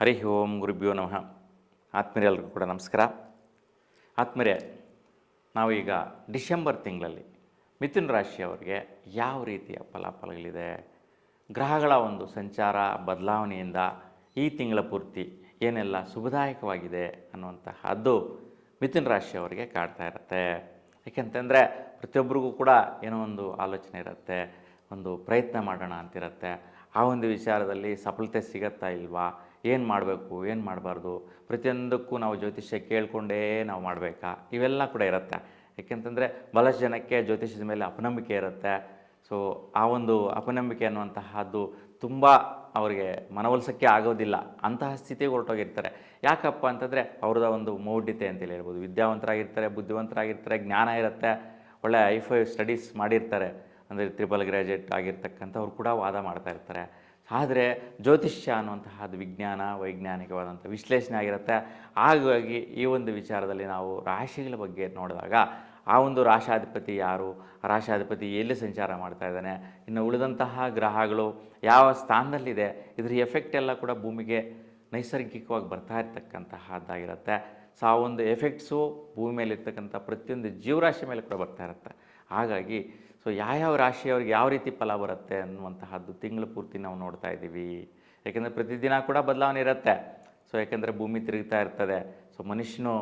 ಹರಿ ಓಂ ಗುರುಭ್ಯೋ ನಮಃ. ಆತ್ಮೀಯರೆಲ್ಲರಿಗೂ ಕೂಡ ನಮಸ್ಕಾರ. ಆತ್ಮೀಯರೇ, ನಾವೀಗ ಡಿಸೆಂಬರ್ ತಿಂಗಳಲ್ಲಿ ಮಿಥುನ ರಾಶಿಯವರಿಗೆ ಯಾವ ರೀತಿಯ ಫಲಾಫಲಗಳಿದೆ? ಗ್ರಹಗಳ ಒಂದು ಸಂಚಾರ, ಬದಲಾವಣೆಯಿಂದ ಈ ತಿಂಗಳ ಪೂರ್ತಿ ಏನೆಲ್ಲ ಶುಭದಾಯಕವಾಗಿದೆ ಅನ್ನುವಂತಹದ್ದು ಮಿಥುನ ರಾಶಿಯವರಿಗೆ ಕಾಡ್ತಾ ಇರುತ್ತೆ. ಏಕೆಂತಂದರೆ ಪ್ರತಿಯೊಬ್ಬರಿಗೂ ಕೂಡ ಏನೋ ಒಂದು ಆಲೋಚನೆ ಇರುತ್ತೆ, ಒಂದು ಪ್ರಯತ್ನ ಮಾಡೋಣ ಅಂತಿರುತ್ತೆ. ಆ ಒಂದು ವಿಚಾರದಲ್ಲಿ ಸಫಲತೆ ಸಿಗತ್ತಾ ಇಲ್ವಾ? ಏನು ಮಾಡಬೇಕು, ಏನು ಮಾಡಬಾರ್ದು? ಪ್ರತಿಯೊಂದಕ್ಕೂ ನಾವು ಜ್ಯೋತಿಷ್ಯ ಕೇಳಿಕೊಂಡೇ ನಾವು ಮಾಡಬೇಕಾ? ಇವೆಲ್ಲ ಕೂಡ ಇರುತ್ತೆ. ಏಕೆಂತಂದರೆ ಬಹಳಷ್ಟು ಜನಕ್ಕೆ ಜ್ಯೋತಿಷ್ಯದ ಮೇಲೆ ಅಪನಂಬಿಕೆ ಇರುತ್ತೆ. ಸೊ ಆ ಒಂದು ಅಪನಂಬಿಕೆ ಅನ್ನುವಂತಹದ್ದು ತುಂಬ ಅವರಿಗೆ ಮನವೊಲಿಸೋಕ್ಕೆ ಆಗೋದಿಲ್ಲ. ಅಂತಹ ಸ್ಥಿತಿಗೆ ಹೊರಟೋಗಿರ್ತಾರೆ. ಯಾಕಪ್ಪ ಅಂತಂದರೆ ಅವ್ರದ ಒಂದು ಮೌಢ್ಯತೆ ಅಂತೇಳಿ ಹೇಳ್ಬೋದು. ವಿದ್ಯಾವಂತರಾಗಿರ್ತಾರೆ, ಬುದ್ಧಿವಂತರಾಗಿರ್ತಾರೆ, ಜ್ಞಾನ ಇರುತ್ತೆ. ಒಳ್ಳೆ ಐ ಫೈ ಸ್ಟಡೀಸ್ ಮಾಡಿರ್ತಾರೆ. ಅಂದರೆ ತ್ರಿಬಲ್ ಗ್ರ್ಯಾಜುಯೇಟ್ ಆಗಿರ್ತಕ್ಕಂಥವ್ರು ಕೂಡ ವಾದ ಮಾಡ್ತಾ ಇರ್ತಾರೆ. ಆದರೆ ಜ್ಯೋತಿಷ್ಯ ಅನ್ನುವಂತಹದ್ದು ವಿಜ್ಞಾನ, ವೈಜ್ಞಾನಿಕವಾದಂಥ ವಿಶ್ಲೇಷಣೆ ಆಗಿರುತ್ತೆ. ಹಾಗಾಗಿ ಈ ಒಂದು ವಿಚಾರದಲ್ಲಿ ನಾವು ರಾಶಿಗಳ ಬಗ್ಗೆ ನೋಡಿದಾಗ ಆ ಒಂದು ರಾಶಾಧಿಪತಿ ಯಾರು? ರಾಶಾಧಿಪತಿ ಎಲ್ಲಿ ಸಂಚಾರ ಮಾಡ್ತಾ ಇದ್ದಾನೆ? ಇನ್ನು ಉಳಿದಂತಹ ಗ್ರಹಗಳು ಯಾವ ಸ್ಥಾನದಲ್ಲಿದೆ? ಇದರ ಎಫೆಕ್ಟ್ ಎಲ್ಲ ಕೂಡ ಭೂಮಿಗೆ ನೈಸರ್ಗಿಕವಾಗಿ ಬರ್ತಾ ಇರ್ತಕ್ಕಂತಹದ್ದಾಗಿರುತ್ತೆ. ಸೊ ಆ ಒಂದು ಎಫೆಕ್ಟ್ಸು ಭೂಮಿ ಮೇಲೆ ಇರ್ತಕ್ಕಂಥ ಪ್ರತಿಯೊಂದು ಜೀವರಾಶಿ ಮೇಲೆ ಕೂಡ ಬರ್ತಾ ಇರುತ್ತೆ. ಹಾಗಾಗಿ ಸೊ ಯಾವ್ಯಾವ ರಾಶಿಯವ್ರಿಗೆ ಯಾವ ರೀತಿ ಫಲ ಬರುತ್ತೆ ಅನ್ನುವಂತಹದ್ದು ತಿಂಗಳು ಪೂರ್ತಿ ನಾವು ನೋಡ್ತಾ ಇದ್ದೀವಿ. ಯಾಕೆಂದರೆ ಪ್ರತಿದಿನ ಕೂಡ ಬದಲಾವಣೆ ಇರುತ್ತೆ. ಸೊ ಯಾಕೆಂದರೆ ಭೂಮಿ ತಿರುಗ್ತಾ ಇರ್ತದೆ. ಸೊ ಮನುಷ್ಯನು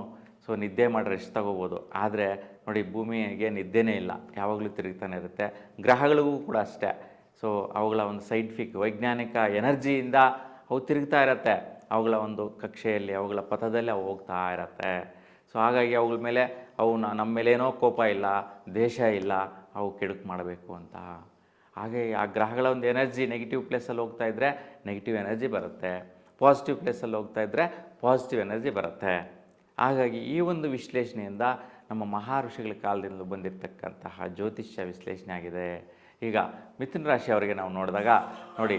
ಸೊ ನಿದ್ದೆ ಮಾಡಿ ರೆಸ್ಟ್ ತಗೋಬೋದು? ಆದರೆ ನೋಡಿ, ಭೂಮಿಗೆ ನಿದ್ದೆನೇ ಇಲ್ಲ. ಯಾವಾಗಲೂ ತಿರುಗ್ತಾನೆ ಇರುತ್ತೆ. ಗ್ರಹಗಳಿಗೂ ಕೂಡ ಅಷ್ಟೇ. ಸೊ ಅವುಗಳ ಒಂದು ಸೈಂಟಿಫಿಕ್ ವೈಜ್ಞಾನಿಕ ಎನರ್ಜಿಯಿಂದ ಅವು ತಿರುಗ್ತಾ ಇರತ್ತೆ. ಅವುಗಳ ಒಂದು ಕಕ್ಷೆಯಲ್ಲಿ, ಅವುಗಳ ಪಥದಲ್ಲಿ ಅವು ಹೋಗ್ತಾ ಇರತ್ತೆ. ಸೊ ಹಾಗಾಗಿ ಅವುಗಳ ಮೇಲೆ ಅವು ನಮ್ಮ ಮೇಲೇನೋ ಕೋಪ ಇಲ್ಲ ದೇಶ ಇಲ್ಲ. ಅವು ಕೆಡುಕು ಮಾಡಬೇಕು ಅಂತ. ಹಾಗೆ ಆ ಗ್ರಹಗಳ ಒಂದು ಎನರ್ಜಿ ನೆಗೆಟಿವ್ ಪ್ಲೇಸಲ್ಲಿ ಹೋಗ್ತಾ ಇದ್ದರೆ ನೆಗೆಟಿವ್ ಎನರ್ಜಿ ಬರುತ್ತೆ. ಪಾಸಿಟಿವ್ ಪ್ಲೇಸಲ್ಲಿ ಹೋಗ್ತಾ ಇದ್ದರೆ ಪಾಸಿಟಿವ್ ಎನರ್ಜಿ ಬರುತ್ತೆ. ಹಾಗಾಗಿ ಈ ಒಂದು ವಿಶ್ಲೇಷಣೆಯಿಂದ ನಮ್ಮ ಮಹಾ ಋಷಿಗಳ ಕಾಲದಿಂದಲೂ ಬಂದಿರತಕ್ಕಂತಹ ಜ್ಯೋತಿಷ್ಯ ವಿಶ್ಲೇಷಣೆ ಆಗಿದೆ. ಈಗ ಮಿಥುನ ರಾಶಿಯವರಿಗೆ ನಾವು ನೋಡಿದಾಗ ನೋಡಿ,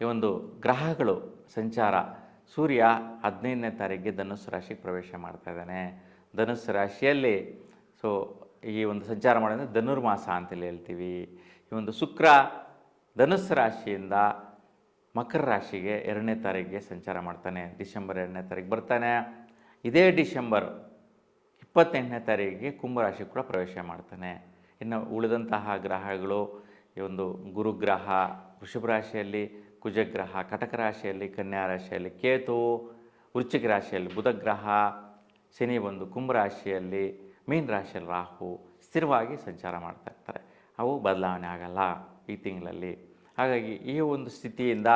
ಈ ಒಂದು ಗ್ರಹಗಳು ಸಂಚಾರ, ಸೂರ್ಯ ಹದಿನೈದನೇ ತಾರೀಕಿಗೆ ಧನುಸ್ಸು ರಾಶಿಗೆ ಪ್ರವೇಶ ಮಾಡ್ತಾ ಇದ್ದಾನೆ. ಧನುಸ್ಸು ರಾಶಿಯಲ್ಲಿ ಸೊ ಈ ಒಂದು ಸಂಚಾರ ಮಾಡೋದ್ರೆ ಧನುರ್ಮಾಸ ಅಂತೇಳಿ ಹೇಳ್ತೀವಿ. ಈ ಒಂದು ಶುಕ್ರ ಧನುಸ್ ರಾಶಿಯಿಂದ ಮಕರ ರಾಶಿಗೆ ಎರಡನೇ ತಾರೀಕಿಗೆ ಸಂಚಾರ ಮಾಡ್ತಾನೆ. ಡಿಸೆಂಬರ್ ಎರಡನೇ ತಾರೀಕು ಬರ್ತಾನೆ. ಇದೇ ಡಿಸೆಂಬರ್ ಇಪ್ಪತ್ತೆಂಟನೇ ತಾರೀಕಿಗೆ ಕುಂಭರಾಶಿ ಕೂಡ ಪ್ರವೇಶ ಮಾಡ್ತಾನೆ. ಇನ್ನು ಉಳಿದಂತಹ ಗ್ರಹಗಳು ಈ ಒಂದು ಗುರುಗ್ರಹ, ವೃಷಭ ರಾಶಿಯಲ್ಲಿ ಕುಜಗ್ರಹ, ಕಟಕ ರಾಶಿಯಲ್ಲಿ ಕನ್ಯಾ ರಾಶಿಯಲ್ಲಿ ಕೇತು, ವೃಶ್ಚಿಕ ರಾಶಿಯಲ್ಲಿ ಬುಧಗ್ರಹ ಶನಿ ಬಂದು ಕುಂಭರಾಶಿಯಲ್ಲಿ ಮೀನ ರಾಶಿಯಲ್ಲಿ ರಾಹು ಸ್ಥಿರವಾಗಿ ಸಂಚಾರ ಮಾಡ್ತಾ ಇರ್ತಾರೆ. ಅವು ಬದಲಾವಣೆ ಆಗಲ್ಲ ಈ ತಿಂಗಳಲ್ಲಿ. ಹಾಗಾಗಿ ಈ ಒಂದು ಸ್ಥಿತಿಯಿಂದ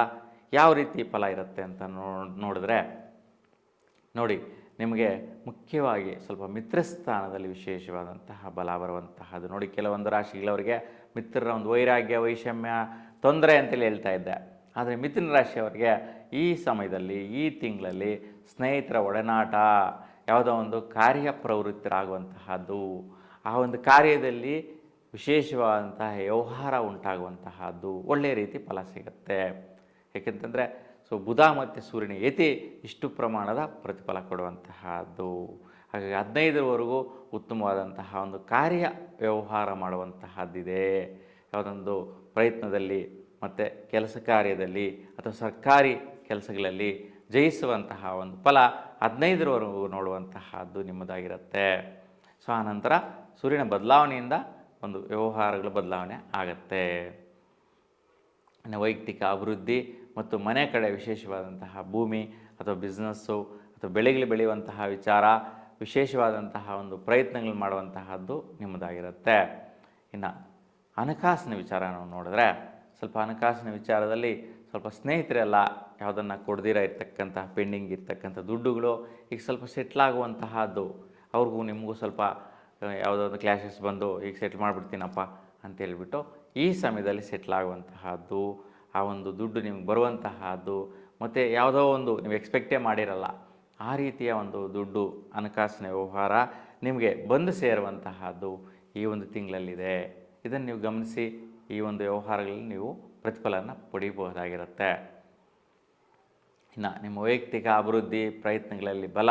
ಯಾವ ರೀತಿ ಫಲ ಇರುತ್ತೆ ಅಂತ ನೋಡಿದ್ರೆ, ನೋಡಿ, ನಿಮಗೆ ಮುಖ್ಯವಾಗಿ ಸ್ವಲ್ಪ ಮಿತ್ರಸ್ಥಾನದಲ್ಲಿ ವಿಶೇಷವಾದಂತಹ ಬಲ ಬರುವಂತಹದ್ದು. ನೋಡಿ, ಕೆಲವೊಂದು ರಾಶಿಗಳವರಿಗೆ ಮಿತ್ರರ ಒಂದು ವೈರಾಗ್ಯ, ವೈಷಮ್ಯ, ತೊಂದರೆ ಅಂತೇಳಿ ಹೇಳ್ತಾ ಇದ್ದೆ. ಆದರೆ ಮಿಥುನ ರಾಶಿಯವರಿಗೆ ಈ ಸಮಯದಲ್ಲಿ, ಈ ತಿಂಗಳಲ್ಲಿ ಸ್ನೇಹಿತರ ಒಡನಾಟ ಯಾವುದೋ ಒಂದು ಕಾರ್ಯ ಪ್ರವೃತ್ತರಾಗುವಂತಹದ್ದು ಆ ಒಂದು ಕಾರ್ಯದಲ್ಲಿ ವಿಶೇಷವಾದಂತಹ ವ್ಯವಹಾರ ಉಂಟಾಗುವಂತಹದ್ದು ಒಳ್ಳೆಯ ರೀತಿ ಫಲ ಸಿಗುತ್ತೆ. ಏಕೆಂತಂದರೆ, ಸೊ ಬುಧ ಮತ್ತು ಸೂರ್ಯನ ಯತಿ ಇಷ್ಟು ಪ್ರಮಾಣದ ಪ್ರತಿಫಲ ಕೊಡುವಂತಹದ್ದು. ಹಾಗಾಗಿ ಹದಿನೈದರವರೆಗೂ ಉತ್ತಮವಾದಂತಹ ಒಂದು ಕಾರ್ಯ ವ್ಯವಹಾರ ಮಾಡುವಂತಹದ್ದಿದೆ. ಯಾವುದೊಂದು ಪ್ರಯತ್ನದಲ್ಲಿ ಮತ್ತು ಕೆಲಸ ಕಾರ್ಯದಲ್ಲಿ ಅಥವಾ ಸರ್ಕಾರಿ ಕೆಲಸಗಳಲ್ಲಿ ಜಯಿಸುವಂತಹ ಒಂದು ಫಲ ಹದಿನೈದರವರೆಗೂ ನೋಡುವಂತಹದ್ದು ನಿಮ್ಮದಾಗಿರುತ್ತೆ. ಸೊ ಆನಂತರ ಸೂರ್ಯನ ಬದಲಾವಣೆಯಿಂದ ಒಂದು ವ್ಯವಹಾರಗಳ ಬದಲಾವಣೆ ಆಗತ್ತೆ. ವೈಯಕ್ತಿಕ ಅಭಿವೃದ್ಧಿ ಮತ್ತು ಮನೆ ಕಡೆ ವಿಶೇಷವಾದಂತಹ ಭೂಮಿ ಅಥವಾ ಬಿಸ್ನೆಸ್ಸು ಅಥವಾ ಬೆಳೆಗಳು ಬೆಳೆಯುವಂತಹ ವಿಚಾರ, ವಿಶೇಷವಾದಂತಹ ಒಂದು ಪ್ರಯತ್ನಗಳು ಮಾಡುವಂತಹದ್ದು ನಿಮ್ಮದಾಗಿರುತ್ತೆ. ಇನ್ನು ಹಣಕಾಸಿನ ವಿಚಾರ ನಾವು ನೋಡಿದ್ರೆ ಸ್ವಲ್ಪ ಹಣಕಾಸಿನ ವಿಚಾರದಲ್ಲಿ ಸ್ವಲ್ಪ ಸ್ನೇಹಿತರೆಲ್ಲ ಯಾವುದನ್ನು ಕೊಡ್ದಿರ ಇರ್ತಕ್ಕಂತಹ ಪೆಂಡಿಂಗ್ ಇರ್ತಕ್ಕಂಥ ದುಡ್ಡುಗಳು ಈಗ ಸ್ವಲ್ಪ ಸೆಟ್ಲ್ ಆಗುವಂತಹದ್ದು. ಅವ್ರಿಗೂ ನಿಮಗೂ ಸ್ವಲ್ಪ ಯಾವುದಾದ್ರು ಕ್ಲಾಶಸ್ ಬಂದು ಈಗ ಸೆಟ್ಲ್ ಮಾಡಿಬಿಡ್ತೀನಪ್ಪ ಅಂತ ಹೇಳಿಬಿಟ್ಟು ಈ ಸಮಯದಲ್ಲಿ ಸೆಟ್ಲ್ ಆಗುವಂತಹದ್ದು, ಆ ಒಂದು ದುಡ್ಡು ನಿಮ್ಗೆ ಬರುವಂತಹದ್ದು, ಮತ್ತು ಯಾವುದೋ ಒಂದು ನೀವು ಎಕ್ಸ್ಪೆಕ್ಟೇ ಮಾಡಿರಲ್ಲ, ಆ ರೀತಿಯ ಒಂದು ದುಡ್ಡು, ಹಣಕಾಸಿನ ವ್ಯವಹಾರ ನಿಮಗೆ ಬಂದು ಸೇರುವಂತಹದ್ದು ಈ ಒಂದು ತಿಂಗಳಲ್ಲಿದೆ. ಇದನ್ನು ನೀವು ಗಮನಿಸಿ ಈ ಒಂದು ವ್ಯವಹಾರಗಳಲ್ಲಿ ನೀವು ಪ್ರತಿಫಲನ ಪಡೀಬಹುದಾಗಿರುತ್ತೆ. ಇನ್ನು ನಿಮ್ಮ ವೈಯಕ್ತಿಕ ಅಭಿವೃದ್ಧಿ ಪ್ರಯತ್ನಗಳಲ್ಲಿ ಬಲ,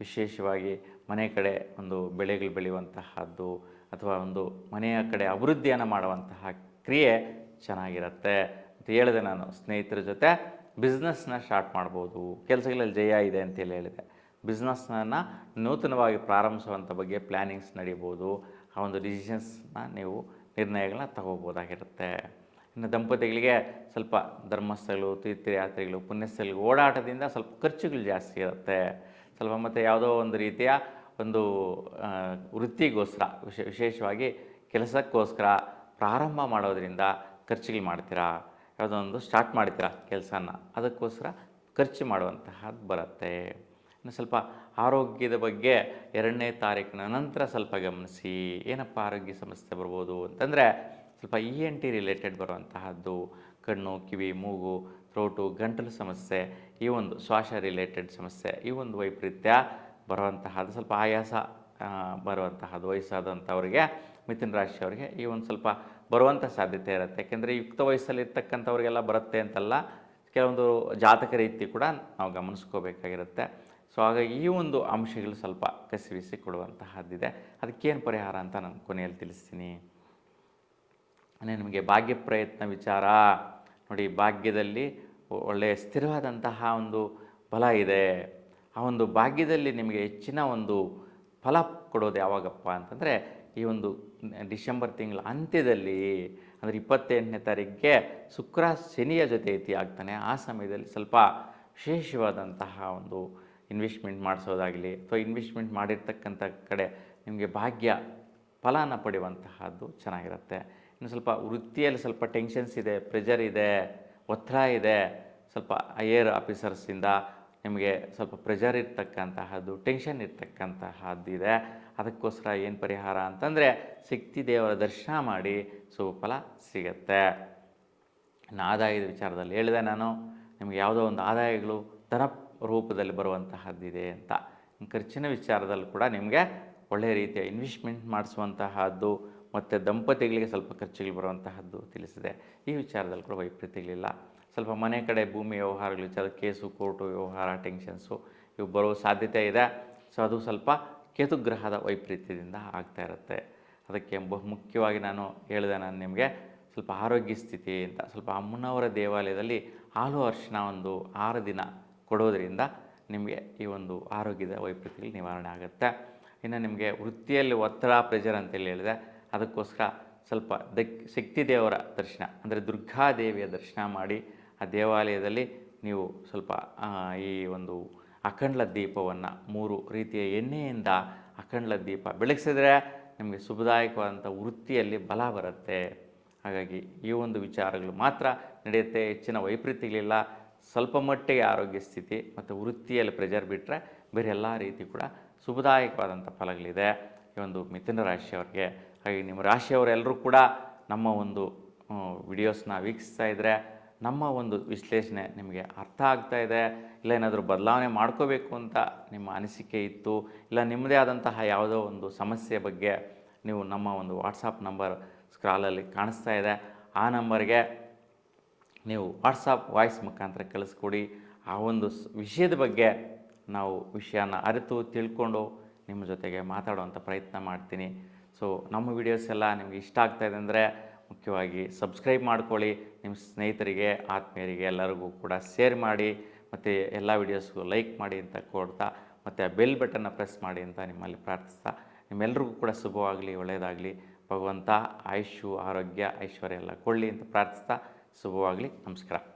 ವಿಶೇಷವಾಗಿ ಮನೆ ಕಡೆ ಒಂದು ಬೆಳೆಗಳು ಬೆಳೆಯುವಂತಹದ್ದು ಅಥವಾ ಒಂದು ಮನೆಯ ಕಡೆ ಅಭಿವೃದ್ಧಿಯನ್ನು ಮಾಡುವಂತಹ ಕ್ರಿಯೆ ಚೆನ್ನಾಗಿರುತ್ತೆ. ಅಂತ ಹೇಳಿದೆ ನಾನು ಸ್ನೇಹಿತರ ಜೊತೆ. ಬಿಸ್ನೆಸ್ನ ಸ್ಟಾರ್ಟ್ ಮಾಡ್ಬೋದು. ಕೆಲಸಗಳಲ್ಲಿ ಜಯ ಇದೆ ಅಂತೇಳಿ ಹೇಳಿದೆ. ಬಿಸ್ನೆಸ್ನ ನೂತನವಾಗಿ ಪ್ರಾರಂಭಿಸುವಂಥ ಬಗ್ಗೆ ಪ್ಲ್ಯಾನಿಂಗ್ಸ್ ನಡೀಬೋದು. ಆ ಒಂದು ಡಿಸಿಷನ್ಸ್ನ ನೀವು ನಿರ್ಣಯಗಳನ್ನ ತಗೋಬೋದಾಗಿರುತ್ತೆ. ಇನ್ನು ದಂಪತಿಗಳಿಗೆ ಸ್ವಲ್ಪ ಧರ್ಮಸ್ಥಳಗಳು, ತೀರ್ಥಯಾತ್ರೆಗಳು, ಪುಣ್ಯಸ್ಥಳಗಳು, ಓಡಾಟದಿಂದ ಸ್ವಲ್ಪ ಖರ್ಚುಗಳು ಜಾಸ್ತಿ ಇರುತ್ತೆ. ಸ್ವಲ್ಪ ಮತ್ತು ಯಾವುದೋ ಒಂದು ರೀತಿಯ ಒಂದು ವೃತ್ತಿಗೋಸ್ಕರ, ವಿಶೇ, ವಿಶೇಷವಾಗಿ ಕೆಲಸಕ್ಕೋಸ್ಕರ ಪ್ರಾರಂಭ ಮಾಡೋದರಿಂದ ಖರ್ಚುಗಳು ಮಾಡ್ತೀರಾ? ಯಾವುದೋ ಒಂದು ಸ್ಟಾರ್ಟ್ ಮಾಡ್ತೀರಾ ಕೆಲಸನ? ಅದಕ್ಕೋಸ್ಕರ ಖರ್ಚು ಮಾಡುವಂತಹದ್ದು ಬರುತ್ತೆ. ಇನ್ನು ಸ್ವಲ್ಪ ಆರೋಗ್ಯದ ಬಗ್ಗೆ ಎರಡನೇ ತಾರೀಕಿನ ನಂತರ ಸ್ವಲ್ಪ ಗಮನಿಸಿ, ಏನಪ್ಪ ಆರೋಗ್ಯ ಸಮಸ್ಯೆ ಬರ್ಬೋದು ಅಂತಂದರೆ ಸ್ವಲ್ಪ ಇ ಎನ್ ಟಿ ರಿಲೇಟೆಡ್ ಬರುವಂತಹದ್ದು, ಕಣ್ಣು, ಕಿವಿ, ಮೂಗು ಥ್ರೋಟು ಗಂಟಲು ಸಮಸ್ಯೆ, ಈ ಒಂದು ಶ್ವಾಸ ರಿಲೇಟೆಡ್ ಸಮಸ್ಯೆ, ಈ ಒಂದು ವೈಪರೀತ್ಯ ಬರುವಂತಹದ್ದು, ಸ್ವಲ್ಪ ಆಯಾಸ ಬರುವಂತಹದ್ದು ವಯಸ್ಸಾದಂಥವ್ರಿಗೆ, ಮಿಥುನ ರಾಶಿಯವರಿಗೆ ಈ ಒಂದು ಸ್ವಲ್ಪ ಬರುವಂಥ ಸಾಧ್ಯತೆ ಇರುತ್ತೆ. ಯಾಕೆಂದರೆ ಯುಕ್ತ ವಯಸ್ಸಲ್ಲಿ ಇರ್ತಕ್ಕಂಥವ್ರಿಗೆಲ್ಲ ಬರುತ್ತೆ ಅಂತಲ್ಲ, ಕೆಲವೊಂದು ಜಾತಕ ರೀತಿ ಕೂಡ ನಾವು ಗಮನಿಸ್ಕೋಬೇಕಾಗಿರುತ್ತೆ. ಸೊ ಆಗ ಈ ಒಂದು ಅಂಶಗಳು ಸ್ವಲ್ಪ ಕಸಿವಿಸಿ ಕೊಡುವಂತಹದ್ದಿದೆ. ಅದಕ್ಕೇನು ಪರಿಹಾರ ಅಂತ ನಾನು ಕೊನೆಯಲ್ಲಿ ತಿಳಿಸ್ತೀನಿ. ಅಂದರೆ ನಿಮಗೆ ಭಾಗ್ಯ ಪ್ರಯತ್ನ ವಿಚಾರ. ನೋಡಿ, ಭಾಗ್ಯದಲ್ಲಿ ಒಳ್ಳೆಯ ಸ್ಥಿರವಾದಂತಹ ಒಂದು ಫಲ ಇದೆ. ಆ ಒಂದು ಭಾಗ್ಯದಲ್ಲಿ ನಿಮಗೆ ಹೆಚ್ಚಿನ ಒಂದು ಫಲ ಕೊಡೋದು ಯಾವಾಗಪ್ಪ ಅಂತಂದರೆ, ಈ ಒಂದು ಡಿಸೆಂಬರ್ ತಿಂಗಳ ಅಂತ್ಯದಲ್ಲಿ, ಅಂದರೆ ಇಪ್ಪತ್ತೆಂಟನೇ ತಾರೀಕಿಗೆ ಶುಕ್ರ ಶನಿಯ ಜೊತೆ ಇತಿ ಆಗ್ತಾನೆ ಆ ಸಮಯದಲ್ಲಿ ಸ್ವಲ್ಪ ವಿಶೇಷವಾದಂತಹ ಒಂದು ಇನ್ವೆಸ್ಟ್ಮೆಂಟ್ ಮಾಡಿಸೋದಾಗಲಿ ಅಥವಾ ಇನ್ವೆಸ್ಟ್ಮೆಂಟ್ ಮಾಡಿರ್ತಕ್ಕಂಥ ಕಡೆ ನಿಮಗೆ ಭಾಗ್ಯ ಫಲನ ಪಡೆಯುವಂತಹದ್ದು ಚೆನ್ನಾಗಿರುತ್ತೆ. ಇನ್ನು ಸ್ವಲ್ಪ ವೃತ್ತಿಯಲ್ಲಿ ಸ್ವಲ್ಪ ಟೆನ್ಷನ್ಸ್ ಇದೆ ಪ್ರೆಷರ್ ಇದೆ, ಒತ್ತಡ ಇದೆ, ಸ್ವಲ್ಪ ಹೈಯರ್ ಆಫೀಸರ್ಸಿಂದ ನಿಮಗೆ ಸ್ವಲ್ಪ ಪ್ರೆಷರ್ ಇರ್ತಕ್ಕಂತಹದ್ದು ಟೆನ್ಷನ್ ಇರ್ತಕ್ಕಂತಹದ್ದು ಇದೆ. ಅದಕ್ಕೋಸ್ಕರ ಏನು ಪರಿಹಾರ ಅಂತಂದರೆ ಶಕ್ತಿ ದೇವರ ದರ್ಶನ ಮಾಡಿ ಸುಫಲ ಫಲ ಸಿಗತ್ತೆ. ಇನ್ನು ಆದಾಯದ ವಿಚಾರದಲ್ಲಿ ಹೇಳಿದೆ ನಾನು, ನಿಮಗೆ ಯಾವುದೋ ಒಂದು ಆದಾಯಗಳು ಧನ ರೂಪದಲ್ಲಿ ಬರುವಂತಹದ್ದಿದೆ ಅಂತ. ಖರ್ಚಿನ ವಿಚಾರದಲ್ಲಿ ಕೂಡ ನಿಮಗೆ ಒಳ್ಳೆಯ ರೀತಿಯ ಇನ್ವೆಸ್ಟ್ಮೆಂಟ್ ಮಾಡಿಸುವಂತಹದ್ದು ಮತ್ತು ದಂಪತಿಗಳಿಗೆ ಸ್ವಲ್ಪ ಖರ್ಚುಗಳು ಬರುವಂತಹದ್ದು ತಿಳಿಸಿದೆ. ಈ ವಿಚಾರದಲ್ಲಿ ಕೂಡ ವೈಪರೀತ್ಯಗಳಿಲ್ಲ. ಸ್ವಲ್ಪ ಮನೆ ಕಡೆ ಭೂಮಿ ವ್ಯವಹಾರಗಳು ವಿಚಾರ ಕೇಸು, ಕೋರ್ಟು, ವ್ಯವಹಾರ, ಟೆನ್ಷನ್ಸು, ಇವು ಬರೋ ಸಾಧ್ಯತೆ ಇದೆ. ಸೊ ಅದು ಸ್ವಲ್ಪ ಕೇತುಗ್ರಹದ ವೈಪರೀತ್ಯದಿಂದ ಆಗ್ತಾ ಇರುತ್ತೆ. ಅದಕ್ಕೆ ಬಹು ಮುಖ್ಯವಾಗಿ ನಾನು ಹೇಳಿದೆ ನಾನು ನಿಮಗೆ ಸ್ವಲ್ಪ ಆರೋಗ್ಯ ಸ್ಥಿತಿ ಅಂತ. ಸ್ವಲ್ಪ ಅಮ್ಮನವರ ದೇವಾಲಯದಲ್ಲಿ ಹಾಲು ಅರ್ಶಿನ ಒಂದು ಆರು ದಿನ ಕೊಡೋದ್ರಿಂದ ನಿಮಗೆ ಈ ಒಂದು ಆರೋಗ್ಯದ ವೈಪರೀತ್ಯಗಳು ನಿವಾರಣೆ ಆಗುತ್ತೆ. ಇನ್ನು ನಿಮಗೆ ವೃತ್ತಿಯಲ್ಲಿ ಒತ್ತಡ ಪ್ರೆಷರ್ ಅಂತೇಳಿ ಹೇಳಿದೆ ಅದಕ್ಕೋಸ್ಕರ ಸ್ವಲ್ಪ ದಕ್, ಶಕ್ತಿ ದೇವರ ದರ್ಶನ, ಅಂದರೆ ದುರ್ಗಾದೇವಿಯ ದರ್ಶನ ಮಾಡಿ ಆ ದೇವಾಲಯದಲ್ಲಿ ನೀವು ಸ್ವಲ್ಪ ಈ ಒಂದು ಅಖಂಡ್ಲ ದೀಪವನ್ನು ಮೂರು ರೀತಿಯ ಎಣ್ಣೆಯಿಂದ ಅಖಂಡ್ಲ ದೀಪ ಬೆಳಗಿಸಿದ್ರೆ ನಿಮಗೆ ಶುಭದಾಯಕವಾದಂಥ ವೃತ್ತಿಯಲ್ಲಿ ಬಲ ಬರುತ್ತೆ. ಹಾಗಾಗಿ ಈ ಒಂದು ವಿಚಾರಗಳು ಮಾತ್ರ ನಡೆಯುತ್ತೆ. ಹೆಚ್ಚಿನ ವೈಪರೀತ್ಯಗಳಿಲ್ಲ. ಸ್ವಲ್ಪ ಮಟ್ಟಿಗೆ ಆರೋಗ್ಯ ಸ್ಥಿತಿ ಮತ್ತು ವೃತ್ತಿಯಲ್ಲಿ ಪ್ರೆಜರ್ ಬಿಟ್ಟರೆ ಬೇರೆ ಎಲ್ಲ ರೀತಿ ಕೂಡ ಶುಭದಾಯಕವಾದಂಥ ಫಲಗಳಿದೆ. ಈ ಒಂದು ಮಿಥುನ ರಾಶಿಯವ್ರಿಗೆ. ಹಾಗೆ ನಿಮ್ಮ ರಾಶಿಯವರೆಲ್ಲರೂ ಕೂಡ ನಮ್ಮ ಒಂದು ವಿಡಿಯೋಸ್ನ ವೀಕ್ಷಿಸ್ತಾ ಇದ್ದರೆ ನಮ್ಮ ಒಂದು ವಿಶ್ಲೇಷಣೆ ನಿಮಗೆ ಅರ್ಥ ಆಗ್ತಾ ಇದೆ. ಇಲ್ಲ ಏನಾದರೂ ಬದಲಾವಣೆ ಮಾಡ್ಕೋಬೇಕು ಅಂತ ನಿಮ್ಮ ಅನಿಸಿಕೆ ಇತ್ತು, ಇಲ್ಲ ನಿಮ್ಮದೇ ಆದಂತಹ ಯಾವುದೋ ಒಂದು ಸಮಸ್ಯೆ ಬಗ್ಗೆ ನೀವು ನಮ್ಮ ಒಂದು ವಾಟ್ಸಪ್ ನಂಬರ್ ಸ್ಕ್ರಾಲಲ್ಲಿ ಕಾಣಿಸ್ತಾ ಇದೆ. ಆ ನಂಬರ್ಗೆ ನೀವು ವಾಟ್ಸಪ್ ವಾಯ್ಸ್ ಮುಖಾಂತರ ಕಳಿಸ್ಕೊಡಿ ಆ ಒಂದು ವಿಷಯದ ಬಗ್ಗೆ ನಾವು ವಿಷಯನ ಅರಿತು ತಿಳ್ಕೊಂಡು ನಿಮ್ಮ ಜೊತೆಗೆ ಮಾತಾಡುವಂಥ ಪ್ರಯತ್ನ ಮಾಡ್ತೀನಿ. ಸೊ ನಮ್ಮ ವಿಡಿಯೋಸ್ ಎಲ್ಲ ನಿಮಗೆ ಇಷ್ಟ ಆಗ್ತಾ ಇದೆ ಅಂದರೆ ಮುಖ್ಯವಾಗಿ ಸಬ್ಸ್ಕ್ರೈಬ್ ಮಾಡ್ಕೊಳ್ಳಿ. ನಿಮ್ಮ ಸ್ನೇಹಿತರಿಗೆ, ಆತ್ಮೀಯರಿಗೆ ಎಲ್ಲರಿಗೂ ಕೂಡ ಶೇರ್ ಮಾಡಿ. ಮತ್ತು ಎಲ್ಲ ವಿಡಿಯೋಸ್ಗೂ ಲೈಕ್ ಮಾಡಿ ಅಂತ ಕೊಡ್ತಾ, ಮತ್ತು ಆ ಬೆಲ್ ಬಟನ್ನ ಪ್ರೆಸ್ ಮಾಡಿ ಅಂತ ನಿಮ್ಮಲ್ಲಿ ಪ್ರಾರ್ಥಿಸ್ತಾ. ನಿಮ್ಮೆಲ್ಲರಿಗೂ ಕೂಡ ಶುಭವಾಗಲಿ, ಒಳ್ಳೆಯದಾಗಲಿ. ಭಗವಂತ, ಆಯುಷು, ಆರೋಗ್ಯ, ಐಶ್ವರ್ಯ ಎಲ್ಲ ಕೊಡಲಿ ಅಂತ ಪ್ರಾರ್ಥಿಸ್ತಾ. ಶುಭವಾಗಲಿ. ನಮಸ್ಕಾರ.